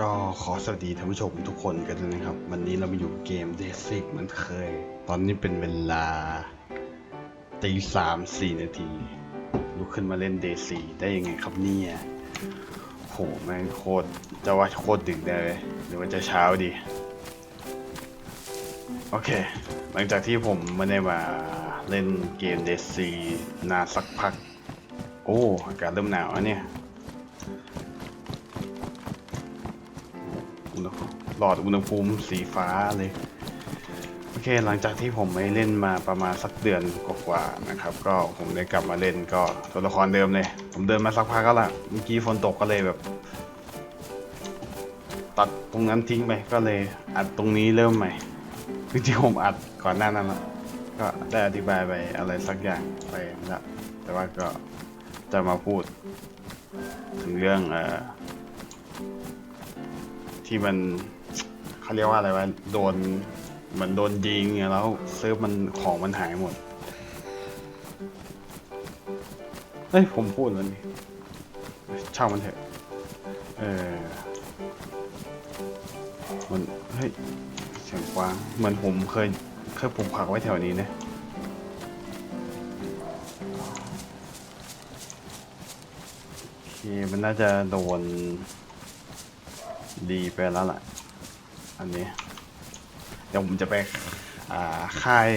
ก็ขอสวัสดีท่านผู้ชมทุกคนกันด้วยนะครับ วันนี้เรามาอยู่เกมเดซิกเหมือนเคย ตอนนี้เป็นเวลาตีสามสี่นาที ลุกขึ้นมาเล่นเดซีได้ยังไงครับเนี่ยโหแม่งโคตรจะว่าโคตรดึกได้เลยหรือว่าจะเช้าดี โอเค หลังจากที่ผมไม่ได้มาเล่นเกมเดซีนานสักพัก โอ้อากาศเริ่มหนาวแล้วเนี่ย หลอดอุณหภูมิสีฟ้าเลย โอเคหลังจากที่ผมไม่เล่นมาประมาณสักเดือนกว่าๆนะครับ ก็ผมได้กลับมาเล่นก็ตัวละครเดิมเลย ผมเดินมาสักพักก็ละเมื่อกี้ฝนตกก็เลยแบบ ตัดตรงนั้นทิ้งไปก็เลยอัดตรงนี้เริ่มใหม่จริงๆผมอัดก่อนหน้านั้นละก็ได้อธิบายไปอะไรสักอย่างไปแล้วแต่ว่าก็จะมาพูด ถึงเรื่องเอ่อที่มัน เขาเรียกว่าอะไรวะโดนเหมือนโดนยิงไงแล้วเซิร์ฟมันของมันหายหมดเฮ้ยผมพูดแล้วนี่ช่างมันเถอะเออมันเฮ้ยเสียงกว้างเหมือนผมเคยเคยปลูกผักไว้แถวนี้นะโอเคมันน่าจะโดนดีไปแล้วล่ะ อันนี้ เดี๋ยวผมจะไปค่าย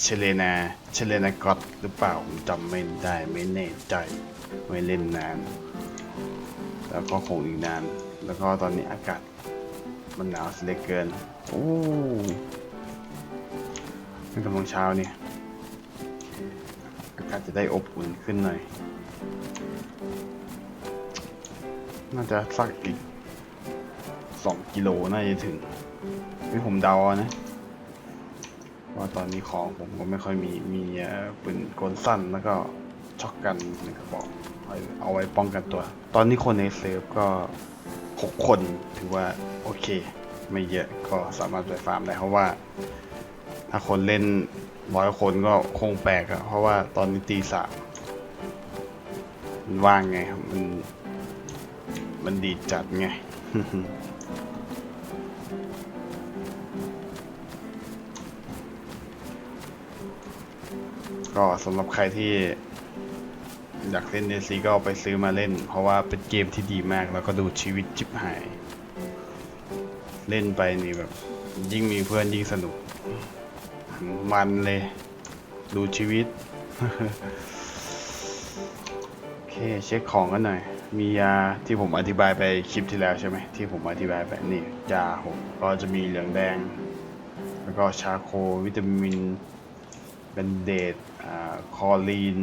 เชเลนาเชเลนากอตหรือเปล่าผมจำไม่ได้ไม่แน่ใจไม่เล่นนาน แล้วก็คงอีกนาน แล้วก็ตอนนี้อากาศมันหนาวเสียเลือเกินโอ้นี่กำลังเช้านี่อากาศจะได้อบอุ่นขึ้นหน่อย น่าจะสักอีก สองกิโลน่าจะถึงนี่ผมเดานะ ว่าตอนนี้ของผมก็ไม่ค่อยมีมีปืนกลสั้นแล้วก็ช็อกกันหนึ่งกระบอกเอาไว้ป้องกันตัว ตอนนี้คนในเซิร์ฟก็หกคนถือว่าโอเค ไม่เยอะก็สามารถไปฟาร์มได้เพราะว่า ถ้าคนเล่นร้อยคนก็คงแปลกอะเพราะว่าตอนนี้ตีสามมันว่างไงมัน มันดีจัดไง ก็สำหรับใครที่อยากเล่นเดซีก็ไปซื้อมาเล่น เพราะว่าเป็นเกมที่ดีมากแล้วก็ดูชีวิตจิบหาย เล่นไปนี่แบบ ยิ่งมีเพื่อนยิ่งสนุก มันเลย ดูชีวิต โอเคเช็คของกันหน่อย มียาที่ผมอธิบายไปคลิปที่แล้วใช่ไหมที่ผมอธิบายไปนี่ยาผมก็จะมีเหลืองแดง แล้วก็ชาโควิตามินเป็นเดทอ่า คอลีน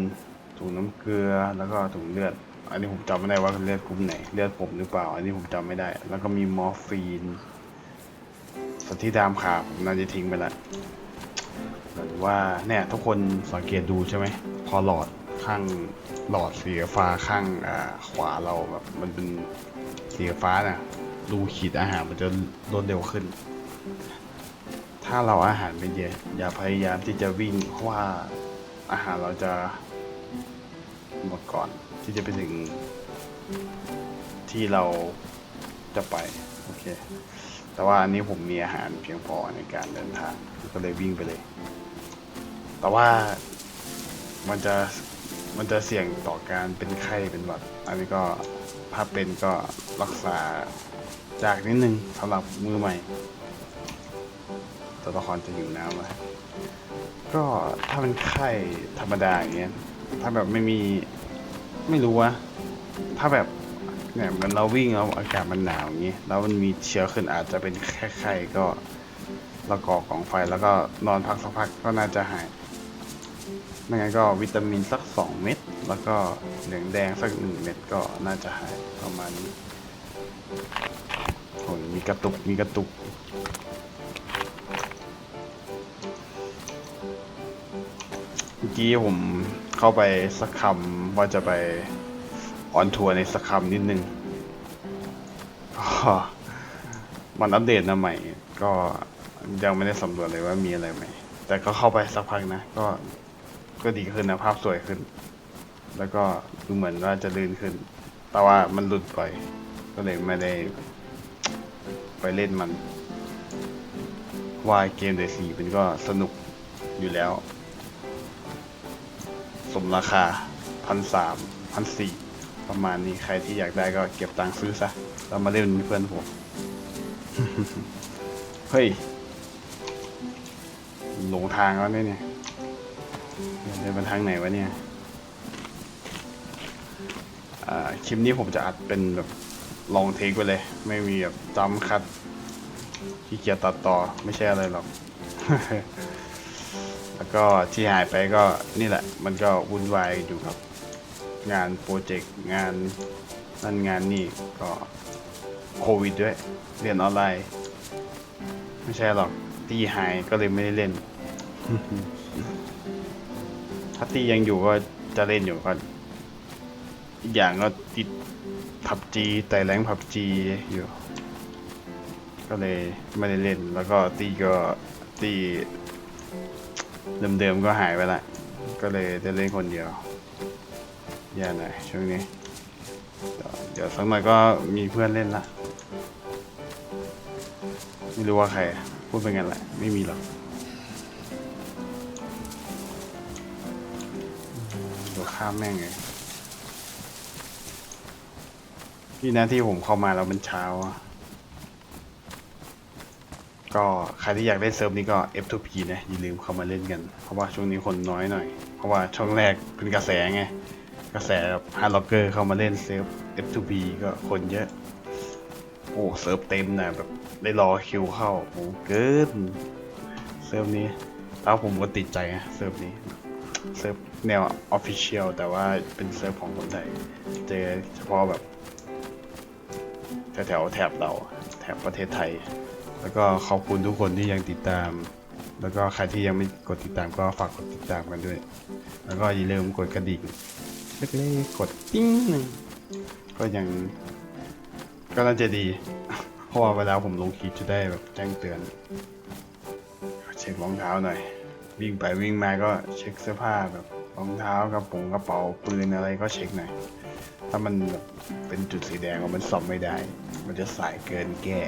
ถุงน้ำเกลือ แล้วก็ถุงเลือด อันนี้ผมจำไม่ได้ว่าเลือดกลุ่มไหน เลือดผมหรือเปล่า อันนี้ผมจำไม่ได้ แล้วก็มีมอร์ฟีนส่วนที่ดามขาผมน่าจะทิ้งไปละหรือว่าเนี่ยทุกคนสังเกตดูใช่ไหม พอหลอดข้างหลอดสีฟ้าข้างอ่าขวาเราแบบมันเป็นสีฟ้าน่ะดูขีดอาหารมันจะลดเร็วขึ้น ถ้าเราอาหารไม่เยอะอย่าพยายามที่จะวิ่งเพราะว่า อาหารเราจะหมดก่อนที่จะไปถึงที่เราจะไป โอเค แต่ว่าอันนี้ผมมีอาหารเพียงพอในการเดินทางก็เลยวิ่งไปเลย แต่ว่ามันจะมันจะเสี่ยงต่อการเป็นไข้เป็นหวัด อันนี้ก็ถ้าเป็นก็รักษาจากนิดนึงสำหรับมือใหม่ ตัวละครจะอยู่น้ำอะก็ถ้าเป็นไข้ธรรมดาอย่างเงี้ย ถ้าแบบไม่มีไม่รู้วะถ้าแบบเนี่ยเหมันเราวิ่งแล้วอากาศมันหนาวอย่างงี้แล้วมันมีเชื้อขึ้นอาจจะเป็นแค่ไข้ก็เราก่อกองไฟแล้วก็นอนพักสักพักก็น่าจะหายไม่งั้นก็วิตามินสักสองเม็ดแล้วก็เหลืองแดงสักหนึ่งเม็ดก็น่าจะหายประมาณนี้โอ้ยมีกระตุกมีกระตุก กี้ผมเข้าไปสักคำว่าจะไปออนทัวร์ในสักคำนิดนึงก็มันอัปเดตมาใหม่ ก็ยังไม่ได้สำรวจเลยว่ามีอะไรใหม่แต่ก็เข้าไปสักพักนะ ก็ก็ดีขึ้นนะภาพสวยขึ้น แล้วก็ดูเหมือนว่าจะลื่นขึ้น แต่ว่ามันหลุดไปก็เลยไม่ได้ไปเล่นมันว่าเกมเดสีมันก็สนุกอยู่แล้ว สมราคาพันสามพันสี่ประมาณนี้ใครที่อยากได้ก็เก็บตังค์ซื้อซะแล้วมาเล่นเพื่อนผมเฮ้ยหลงทางแล้วเนี่ยเนี่ยเดินมาทางไหนวะเนี่ยคลิปนี้ผมจะอัดเป็นแบบลองเทคไปเลย ไม่มีแบบจำคัดขี้เกียจตัดต่อไม่ใช่อะไรหรอก แล้วก็ที่หายไปก็นี่แหละ มันก็วุ่นวายอยู่กับงานโปรเจกต์งานนั่นงานนี่ก็โควิดด้วย เรียนออนไลน์ ไม่ใช่หรอกตีหายก็เลยไม่ได้เล่น ถ้าตียังอยู่ก็จะเล่นอยู่ก็อีกอย่างก็ติดผับจีแต่แรงผับจีอยู่ ก็เลยไม่ได้เล่น แล้วก็ตีก็ตี เดิมๆก็หายไปละ ก็เลยได้เล่นคนเดียวแย่หน่อยช่วงนี้ เดี๋ยวสักหน่อยก็มีเพื่อนเล่นละ ไม่รู้ว่าใคร พูดเป็นกันแหละ ไม่มีหรอกเดี๋ยวข้ามแม่งเลยที่หน้าที่ผมเข้ามาแล้วมันเช้าอะ ก็ใครที่อยากเล่นเซิร์ฟนี้ก็ F2P นะอย่าลืมเข้ามาเล่นกัน เพราะว่าช่วงนี้คนน้อยหน่อย เพราะว่าช่วงแรกเป็นกระแสไง กระแสฮาร์ล็อกเกอร์เข้ามาเล่นเซิร์ฟ F2P ก็คนเยอะ โอ้เซิร์ฟเต็มนะแบบได้รอคิวเข้าโอ้เกินเซิร์ฟนี้แล้วผมก็ติดใจนะเซิร์ฟนี้เซิร์ฟแนวออฟฟิเชียลแต่ว่าเป็นเซิร์ฟของคนไทยเจอเฉพาะแบบแถวๆแถบเราแถบประเทศไทย แล้วก็ขอบคุณทุกคนที่ยังติดตาม แล้วก็ใครที่ยังไม่กดติดตามก็ฝากกดติดตามกันด้วย แล้วก็อย่าลืมกดกระดิ่งเล็กๆกดติ้งหนึ่งก็ยังก็น่าจะดี เพราะว่าเวลาผมลงคลิปจะได้แบบแจ้งเตือน เช็ครองเท้าหน่อย วิ่งไปวิ่งมาก็เช็คเสื้อผ้าแบบรองเท้ากระโปรงกระเป๋าปืนอะไรก็เช็คหน่อย ถ้ามันแบบเป็นจุดสีแดงว่ามันซ่อมไม่ได้ มันจะสายเกินแก้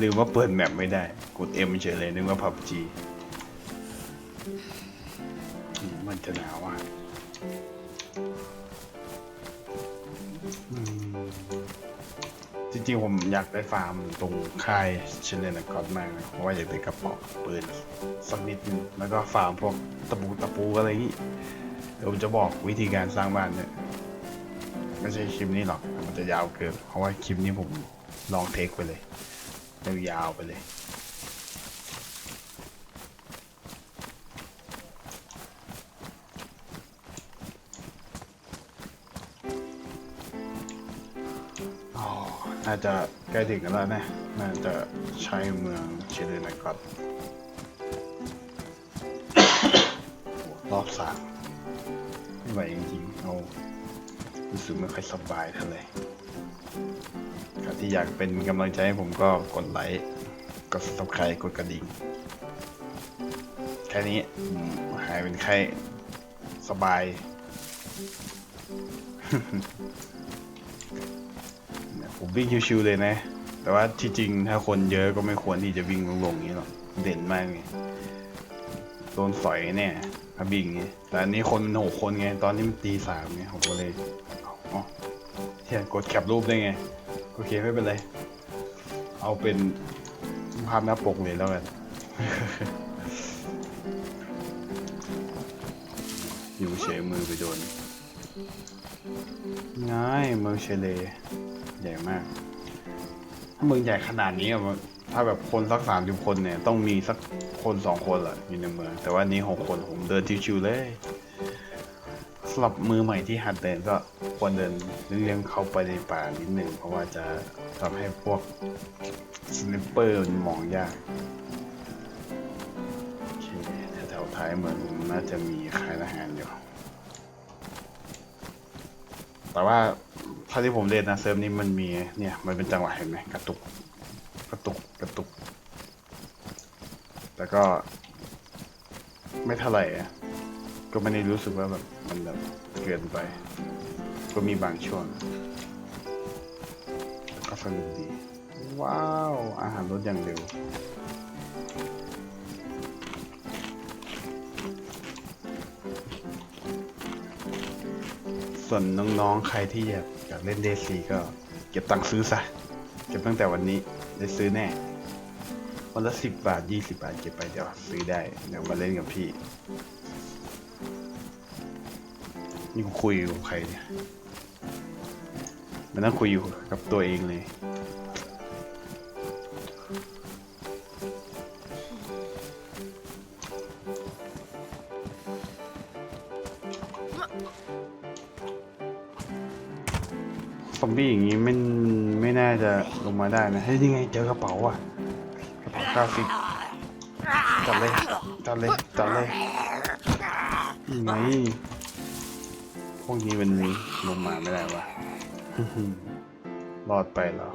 ลืมว่าเปิดแมปไม่ได้ กด M เฉยเลยนึกว่า PUBG อืมมันจะหนาวอะจริงๆ ผมอยากได้ฟาร์มตรงค่ายเชนเลนกอตมากเลยเพราะว่าอยากได้กระป๋าปืนสักนิดนึงแล้วก็ฟาร์มพวกตะปูตะปูอะไรอย่างนี้เดี๋ยวผมจะบอกวิธีการสร้างบ้านเนี่ยไม่ใช่คลิปนี้หรอก มันจะยาวเกิน เพราะว่าคลิปนี้ผมลองเทคไปเลย ยาวๆไปเลยอ๋อน่าจะใกล้ถึงกันแล้วนะ น่าจะใช้เมืองเชเลนกอตรอบสามไม่ไหวจริงๆ เอารู้สึกไม่ค่อยสบายเท่าไหร่ ที่อยากเป็นกำลังใจให้ผมก็กดไลค์ กด subscribe กดกระดิ่ง แค่นี้หายเป็นไข้สบายผมวิ่งชิวๆเลยนะ แต่ว่าที่จริงถ้าคนเยอะก็ไม่ควรที่จะวิ่งลงๆอย่างนี้หรอก เด่นมากเลยโดนสอยเนี่ยถ้าวิ่งไงแต่อันนี้คนมันหกคนไง ตอนนี้มันตีสามไงผมก็เลยอ๋อเฮียกดแคปรูปได้ไง โอเคไม่เป็นไร เอาเป็นภาพหน้าปกเลยแล้วกัน อยู่เฉยมือไปโดน ง่ายเมืองเชเล ใหญ่มาก ถ้าเมืองใหญ่ขนาดนี้อะมันถ้าแบบคนสักสามสิบคนเนี่ย ต้องมีสักคนสองคนแหละอยู่ในเมือง แต่ว่านี้หกคนผมเดินชิวๆเลย สำหรับมือใหม่ที่หัดเดินก็ควรเดินเลี่ยงเข้าไปในป่านิดหนึ่งเพราะว่าจะทำให้พวกสไนเปอร์มันมองยากโอเคแถวท้ายเมืองน่าจะมีคายทหารอยู่ แต่ว่าเท่าที่ผมเล่นนะเซิร์ฟนี้มันมีเนี่ยมันเป็นจังหวะเห็นไหมกระตุกกระตุกกระตุก แล้วก็ไม่เท่าไหร่ก็ไม่ได้รู้สึกว่าแบบ มันแบบเกินไป ก็มีบางช่วงก็สนุกดี ว้าว อาหารลดอย่างเร็วส่วนน้องๆ ใครที่อยากอยากเล่นเดซีก็เก็บตังค์ซื้อซะ เก็บตั้งแต่วันนี้ได้ซื้อแน่ วันละสิบบาทยี่สิบาทเก็บไปเดี๋ยวซื้อได้ เดี๋ยวมาเล่นกับพี่ นี่กูคุยอยู่กับใครเนี่ยมันต้องคุยอยู่กับตัวเองเลย ซอมบี้อย่างนี้ไม่ไม่น่าจะลงมาได้นะ เฮ้ยนี่ไงเจอกระเป๋าอะ กระเป๋าเก้าสิบจัดเลย จัดเลย จัดเลยนี่ไง พวกนี้มันลงมาไม่ได้วะรอดไปแล้ว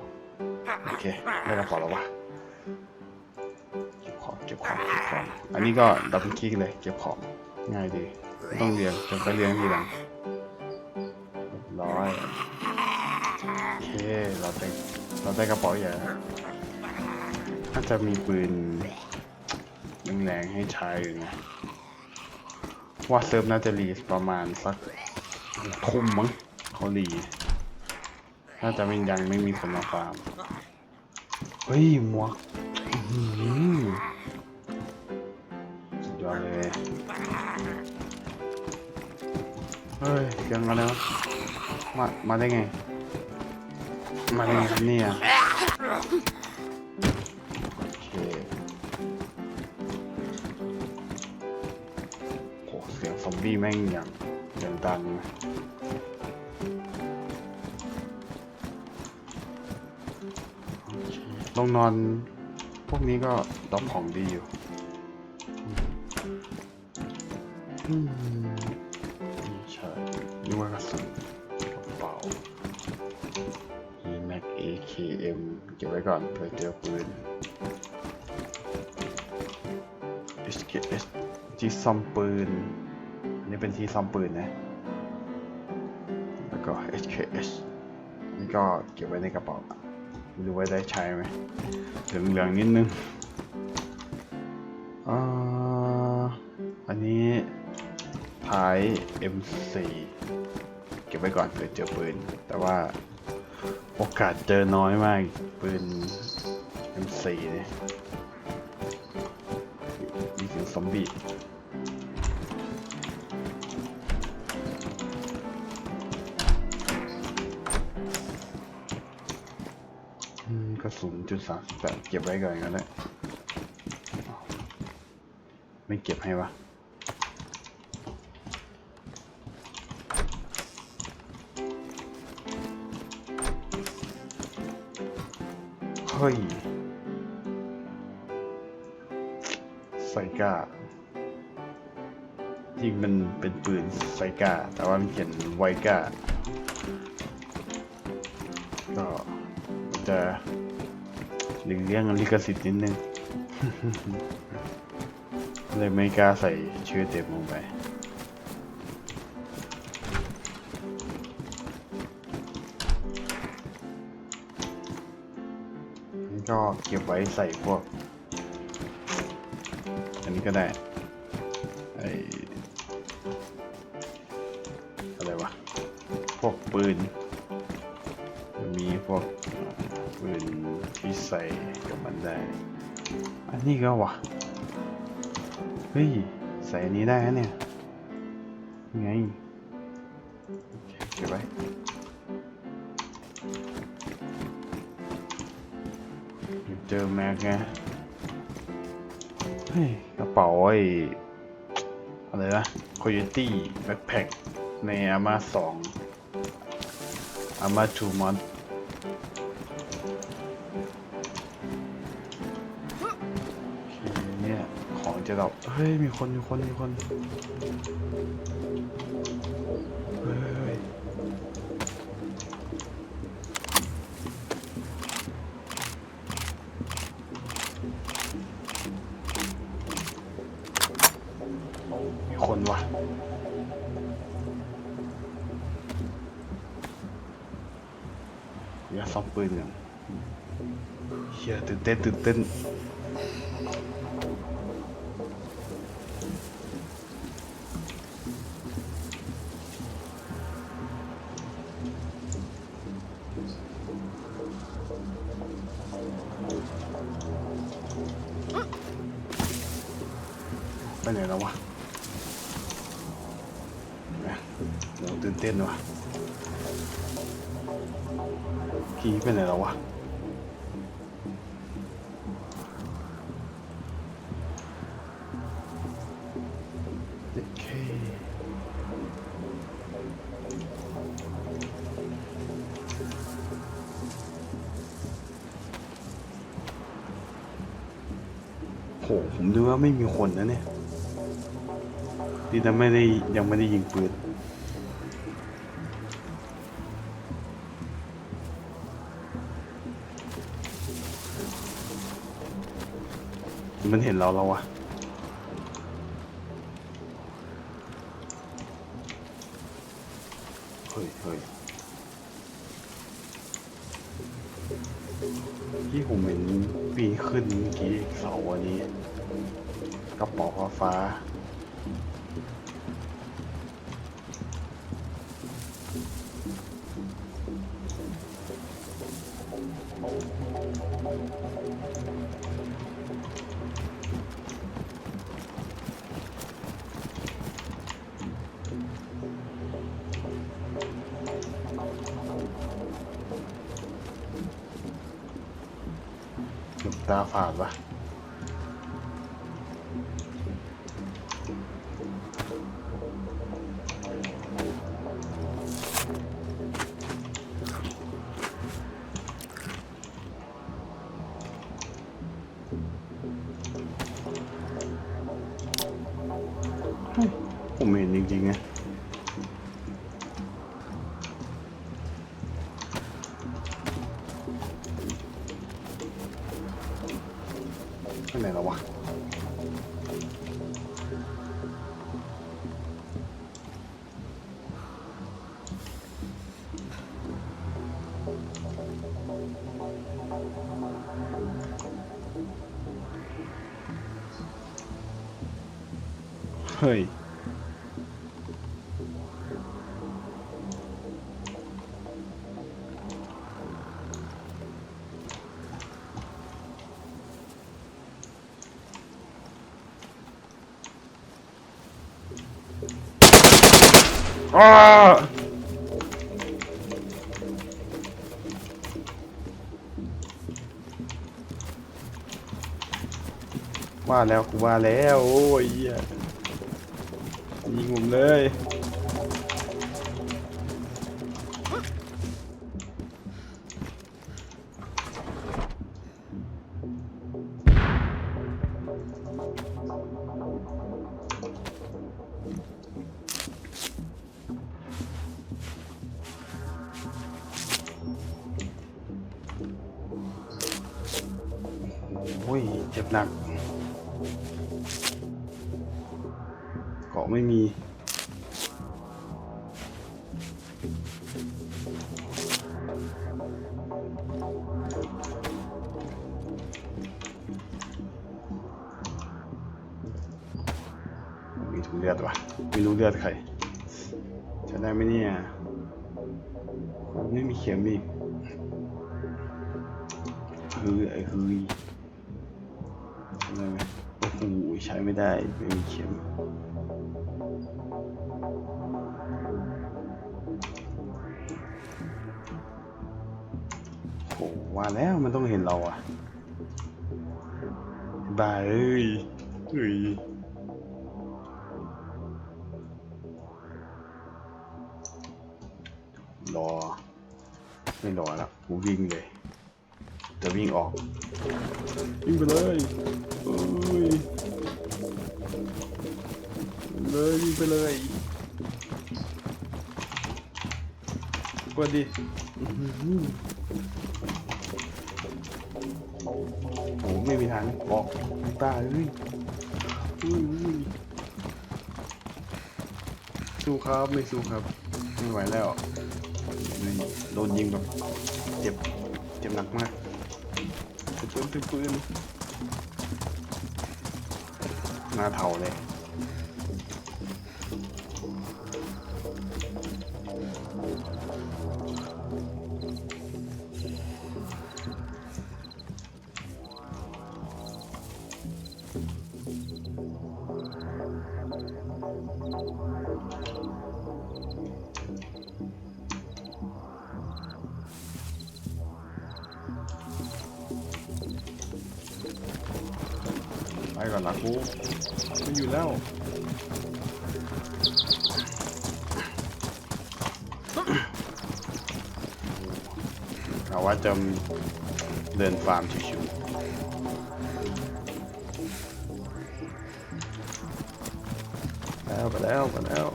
โอเคได้กระเป๋าแล้ววะเก็บของ เก็บของ เก็บของ อันนี้ก็ดับเบิลคลิกเลย เก็บของ ง่ายดีไม่ต้องเรียงจะไปเรียงทีหลังเรียบร้อยโอเค เราได้เราได้กระเป๋าใหญ่แล้วน่าจะมีปืนแรงๆให้ใช้อยู่นะว่าเซิร์ฟน่าจะรีประมาณสัก ทุ่มมั้งเขารีน่าจะไม่ยังไม่มีคนมาฟาร์มเฮ้ยหมวกอื้อหือสุดยอดเลยเฮ้ยยังอะไรวะมา มาได้ไง มาได้ไงครับเนี่ยโอเคโหเสียงซอมบี้แม่งย่างอย่าง ดังนะโอเคลงนอนพวกนี้ก็ดอปของดีอยู่อืมนี่ใช่นี่ว่ากระสุนกระเป๋า EMAC AKM เก็บไว้ก่อนเผื่อเจอปืน HKS ที่ซ่อมปืน อันนี้เป็นที่ซ่อมปืนนะ ก็ HKS นี่ก็เก็บไว้ในกระเป๋าไม่รู้ว่าได้ใช้ไหมเหลืองๆนิดนึงอันนี้ท้าย M4 เก็บไว้ก่อนเผื่อเจอปืน แต่ว่าโอกาสเจอน้อยมากปืน M4 เนี่ยมีเสียงซอมบี้ กระสุนจุดสามแปดเก็บไว้ก่อนก็ได้ไม่เก็บให้วะเฮ้ยไซกาจริงมันเป็นปืนไซกาแต่ว่ามันเขียนไวกาก็จะ หลีกเลี่ยงลิขสิทธิ์นิดนึง เลยไม่กล้าใส่ชื่อเต็มลงไปนี่ก็เก็บไว้ใส่พวก อันนี้ก็ได้ ไออะไรวะ พวกปืน มีพวก ปืนที่ใสกับมันได้ อันนี้ก็วะเฮ้ย ใส่อันนี้ได้นะเนี่ย ไงเก็บไว้เจอแม็กไงเฮ้ย กระเป๋าไอ้อะไรนะโคโยตี้แบ็คแพ็คในอาม่าสองอาม่าทูมอน ของจะดรอปเฮ้ยมีคนมีคนมีคนเฮ้ยมีคนวะอย่าซ่อมปืนกันเฮียตื่นเต้นตื่นเต้น ตื่นเต้นว่ะพี่ไปไหนแล้ววะโอเคโหผมดูว่าไม่มีคนนะเนี่ยดีแต่ไม่ได้ยังไม่ได้ยิงปืน มันเห็นเราแล้ววะเฮ้ยเฮ้ยที่ผมเห็นปีขึ้นเมื่อกี้เสาอันนี้กระป๋อฟ้าฟ้า ผมเห็นจริงๆนะ อ้าว่าแล้วกูว่าแล้ว โอ้ยเหี้ยยิงผมเลย ไม่รู้เลือดใครจะได้ไหมเนี่ยไม่มีเข็มอีกคือไอ้คือใช่ไหมโอ้โหใช้ไม่ได้ไม่มีเข็มโหว่าแล้วมันต้องเห็นเราอะบ้าเอ้ยเฮ้ย ไม่รอแล้วกูวิ่งเลยจะวิ่งออกวิ่งไปเลยเอ้ยเลยวิ่งไปเลยกดดิอื้อหือโอ้โหไม่มีทางออกตาเอ้ยอุ้ยอุ้ยสู้ครับไม่สู้ครับไม่ไหวแล้วนี่โดนยิงแบบเจ็บ เจ็บหนักมากปืนปืนปืนมาเผาเลย ก่อนละกูไม่อยู่แล้วเอาว่าจะเดินฟาร์มชิวๆแล้วไปแล้วไปแล้ว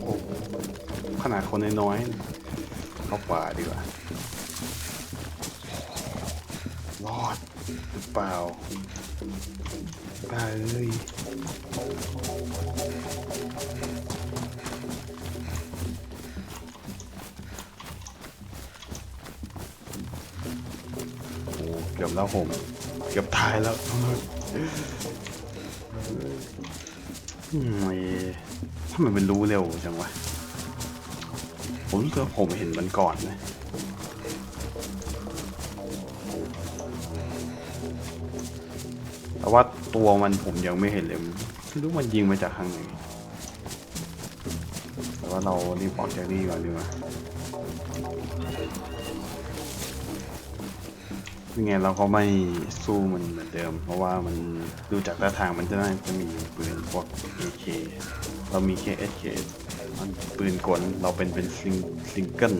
โอ้ขนาดคนน้อยๆเข้าป่าดีกว่ารอดหรือเปล่าได้เลยโอ้เกือบแล้วผม เกือบตายแล้ว อืมไอ้ทำไมมันรู้เร็วจังวะ ผมรู้สึกว่าผมเห็นมันก่อนนะแต่ว่าตัวมันผมยังไม่เห็นเลยไม่รู้มันยิงมาจากทางไหนแต่ว่าเรารีบออกจากนี่ก่อนดีกว่า ยังไงเราก็ไม่สู้มันเหมือนเดิม เพราะว่ามันดูจากท่าทางมันจะน่าจะมีปืนพวก AK เรามีแค่ SK มันปืนกลเราเป็นเป็นซิงซิงเกิล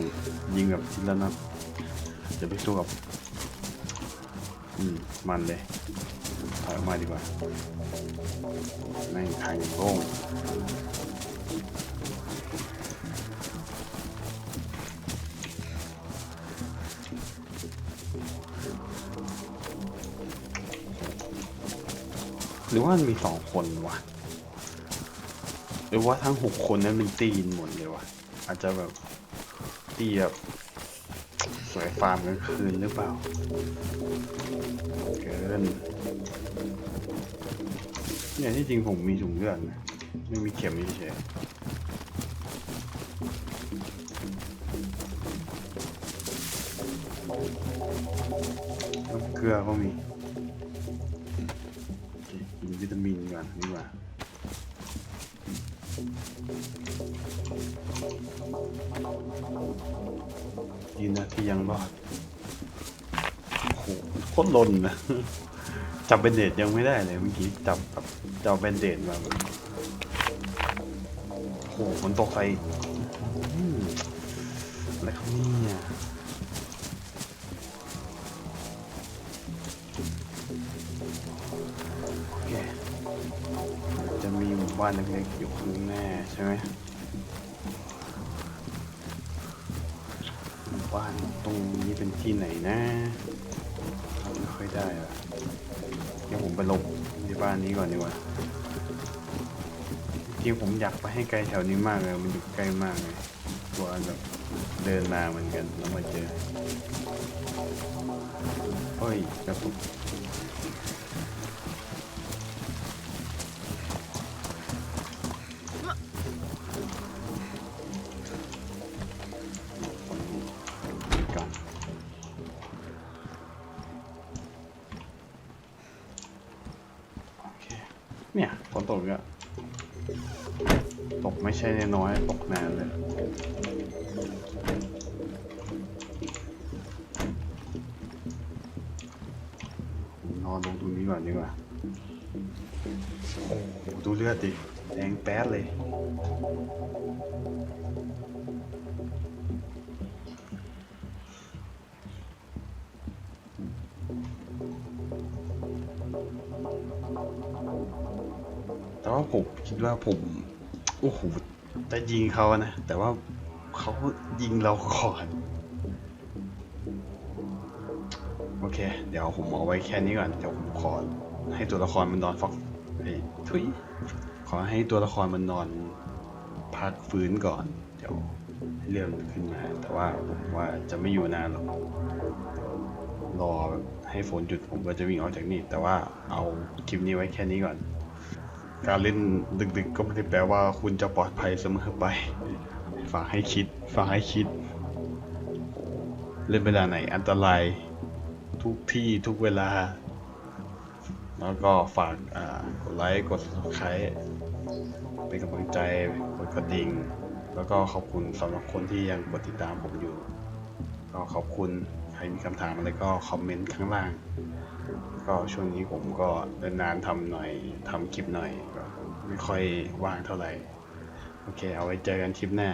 ยิงแบบทีละนัดจะไปสู้กับอืมมันเลยถอยออกมาดีกว่าแม่งทางอย่างโล่ง หรือว่ามันมีสองคนวะหรือว่าทั้งหกคนนั้นเป็นตีนหมดเลยวะอาจจะแบบตีแบบสวยฟาร์มกลางคืนหรือเปล่าเกินเนี่ยที่จริงผมมีถุงเลือดนะไม่มีเข็มเฉยน้ำเกลือก็มี ดีนะที่ยังรอดโอ้โหโคตรลนนะจับเบนเดดยังไม่ได้เลยเมื่อกี้จับแบบจับเบนเดดมาโอ้โหฝนตกใส่อะไรครับเนี่ยโอเคจะมีหมู่บ้านเล็กๆอยู่ข้างหน้าใช่ไหม ตรงนี้เป็นที่ไหนนะไม่ค่อยได้อะเดี๋ยวผมไปลบที่บ้านนี้ก่อนดีกว่าจริงผมอยากไปให้ไกลแถวนี้มากเลยมันอยู่ใกล้มากเลยกลัวแบบเดินมาเหมือนกันแล้วมาเจอเฮ้ยกระตุก เนี่ยฝนตกอะตกไม่ใช่น้อยตกนานเลยนอนลงตรงนี้ก่อนดีกว่าโอ้ดูเลือดดิแดงแป๊ดเลย ว่าผมโอ้โหจะยิงเขานะ แต่ว่าเขายิงเราก่อน โอเค เดี๋ยวผมเอาไว้แค่นี้ก่อน เดี๋ยวผมขอให้ตัวละครมันนอนฟักเฮ้ยทุยขอให้ตัวละครมันนอนพักฟื้นก่อน เดี๋ยวเรื่องขึ้นมา แต่ว่าผมว่าจะไม่อยู่นานหรอกรอแบบให้ฝนหยุดผมก็จะวิ่งออกจากนี่ แต่ว่าเอาคลิปนี้ไว้แค่นี้ก่อน การเล่นดึกๆ ก็ไม่ได้แปลว่าคุณจะปลอดภัยเสมอไป ฝากให้คิด ฝากให้คิด เล่นเวลาไหนอันตราย ทุกที่ทุกเวลา แล้วก็ฝากกดไลค์ กด subscribe เป็นกำลังใจ กดกระดิ่ง แล้วก็ขอบคุณสำหรับคนที่ยังกดติดตามผมอยู่ ก็ขอบคุณ ใครมีคำถามอะไรก็คอมเมนต์ข้างล่าง ก็ช่วงนี้ผมก็นานๆทำหน่อยทำคลิปหน่อยก็ไม่ค่อยว่างเท่าไหร่ โอเค เอาไว้เจอกันคลิปหน้า